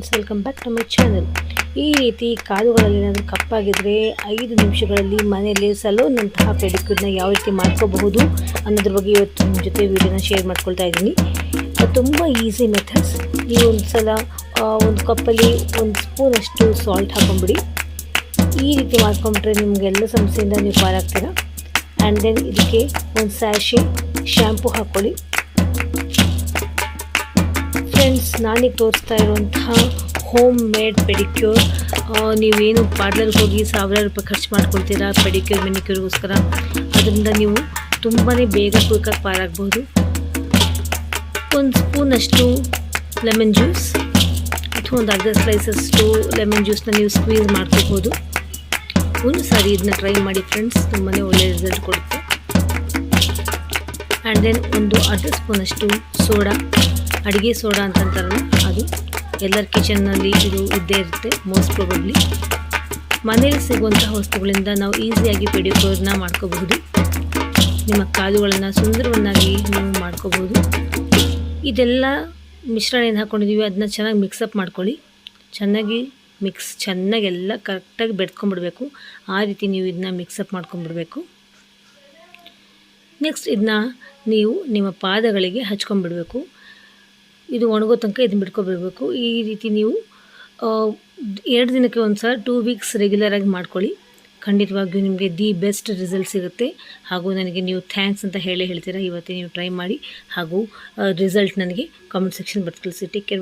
Friends welcome back to my channel ಈ ರೀತಿ ಕಾಲುಗಳಲ್ಲಿ ಏನಾದರೂ ಕಪ್ಪಾಗಿದ್ದರೆ ಐದು ನಿಮಿಷಗಳಲ್ಲಿ ಮನೆಯಲ್ಲಿ ಸಲೋನಂತಹ ಪೆಡಿಕ್ಯೂರ್ನ ಯಾವ ರೀತಿ ಮಾಡ್ಕೋಬಹುದು ಅನ್ನೋದ್ರ ಬಗ್ಗೆ ಇವತ್ತು ನಿಮ್ಮ ಜೊತೆ ವೀಡಿಯೋನ ಶೇರ್ ಮಾಡ್ಕೊಳ್ತಾ ಇದ್ದೀನಿ. ತುಂಬ ಈಸಿ ಮೆಥಡ್ಸ್ ನೀವು ಒಂದು ಸಲ ಒಂದು ಕಪ್ಪಲ್ಲಿ ಒಂದು ಸ್ಪೂನಷ್ಟು ಸಾಲ್ಟ್ ಹಾಕೊಂಬಿಡಿ ಈ ರೀತಿ ಮಾಡ್ಕೊಂಬಿಟ್ರೆ ನಿಮಗೆಲ್ಲ ಸಮಸ್ಯೆಯಿಂದ ನೀವು ಪಾರಾಗ್ತೀರ ಆ್ಯಂಡ್ ದೆನ್ ಇದಕ್ಕೆ ಒಂದು ಸ್ಯಾಶೆ ಶ್ಯಾಂಪು ಹಾಕ್ಕೊಳ್ಳಿ ಫ್ರೆಂಡ್ಸ್ ನಾನೀಗ ತೋರಿಸ್ತಾ ಇರುವಂತಹ ಹೋಮ್ ಮೇಡ್ ಪೆಡಿಕ್ಯೂರ್ ನೀವೇನು ಪಾರ್ಲರ್ಗೆ ಹೋಗಿ ಸಾವಿರಾರು ರೂಪಾಯಿ ಖರ್ಚು ಮಾಡ್ಕೊಳ್ತೀರಾ ಪೆಡಿಕ್ಯೂರ್ ಮೆನಿಕ್ಯೂರ್ಗೋಸ್ಕರ ಅದರಿಂದ ನೀವು ತುಂಬಾ ಬೇಗ ಕ್ವಿಕ್ಕಾಗಿ ಪಾರಾಗ್ಬೋದು. ಒಂದು ಸ್ಪೂನಷ್ಟು ಲೆಮನ್ ಜ್ಯೂಸ್ ಅಥವಾ ಒಂದು ಅರ್ಧ ಸ್ಲೈಸಷ್ಟು ಲೆಮನ್ ಜ್ಯೂಸ್ನ ನೀವು ಸ್ಕ್ವೀಸ್ ಮಾಡ್ಕೋಬೋದು. ಒಂದು ಸಾರಿ ಇದನ್ನ ಟ್ರೈ ಮಾಡಿ ಫ್ರೆಂಡ್ಸ್ ತುಂಬಾ ಒಳ್ಳೆಯ ರಿಸಲ್ಟ್ ಕೊಡುತ್ತೆ. ಆ್ಯಂಡ್ ದೆನ್ ಒಂದು ಅರ್ಧ ಸ್ಪೂನಷ್ಟು ಸೋಡಾ ಅಡುಗೆ ಸೋಡಾ ಅಂತಂತಾರಲ್ಲ, ಅದು ಎಲ್ಲರ ಕಿಚನ್ನಲ್ಲಿ ಇದು ಇದ್ದೇ ಇರುತ್ತೆ ಮೋಸ್ಟ್ ಪ್ರಾಬಬ್ಲಿ ಮನೇಲಿ ಸಿಗುವಂತಹ ವಸ್ತುಗಳಿಂದ ನಾವು ಈಸಿಯಾಗಿ ಪೆಡಿಕ್ಯೂರ್ನ ಮಾಡ್ಕೋಬಹುದು. ನಿಮ್ಮ ಕಾಲುಗಳನ್ನು ಸುಂದರವನ್ನಾಗಿ ನೀವು ಮಾಡ್ಕೋಬಹುದು. ಇದೆಲ್ಲ ಮಿಶ್ರಣ ಏನು ಹಾಕ್ಕೊಂಡಿದ್ದೀವಿ ಅದನ್ನ ಚೆನ್ನಾಗಿ ಮಿಕ್ಸಪ್ ಮಾಡ್ಕೊಳ್ಳಿ. ಚೆನ್ನಾಗಿ ಮಿಕ್ಸ್ ಚೆನ್ನಾಗಿ ಎಲ್ಲ ಕರೆಕ್ಟಾಗಿ ಬೆಡ್ಕೊಂಬಿಡ್ಬೇಕು ಆ ರೀತಿ ನೀವು ಇದನ್ನ ಮಿಕ್ಸಪ್ ಮಾಡ್ಕೊಂಬಿಡ್ಬೇಕು ನೆಕ್ಸ್ಟ್ ಇದನ್ನ ನೀವು ನಿಮ್ಮ ಪಾದಗಳಿಗೆ ಹಚ್ಕೊಂಡ್ಬಿಡ್ಬೇಕು. ಇದು ಒಣಗೋ ತನಕ ಇದನ್ನ ಬಿಟ್ಕೊಬಿಡಬೇಕು. ಈ ರೀತಿ ನೀವು ಎರಡು ದಿನಕ್ಕೆ ಒಂದು ಸಲ ಟೂ ವೀಕ್ಸ್ ರೆಗ್ಯುಲರಾಗಿ ಮಾಡ್ಕೊಳ್ಳಿ. ಖಂಡಿತವಾಗಿಯೂ ನಿಮಗೆ ದಿ ಬೆಸ್ಟ್ ರಿಸಲ್ಟ್ ಸಿಗುತ್ತೆ. ಹಾಗೂ ನನಗೆ ನೀವು ಥ್ಯಾಂಕ್ಸ್ ಅಂತ ಹೇಳಿ ಹೇಳ್ತೀರಾ, ಇವತ್ತೇ ನೀವು ಟ್ರೈ ಮಾಡಿ. ಹಾಗೂ ರಿಸಲ್ಟ್ ನನಗೆ ಕಾಮೆಂಟ್ ಸೆಕ್ಷನ್ ಬರ್ತಿಲ್ಸಿ ಟೇಕ್ ಕೇರ್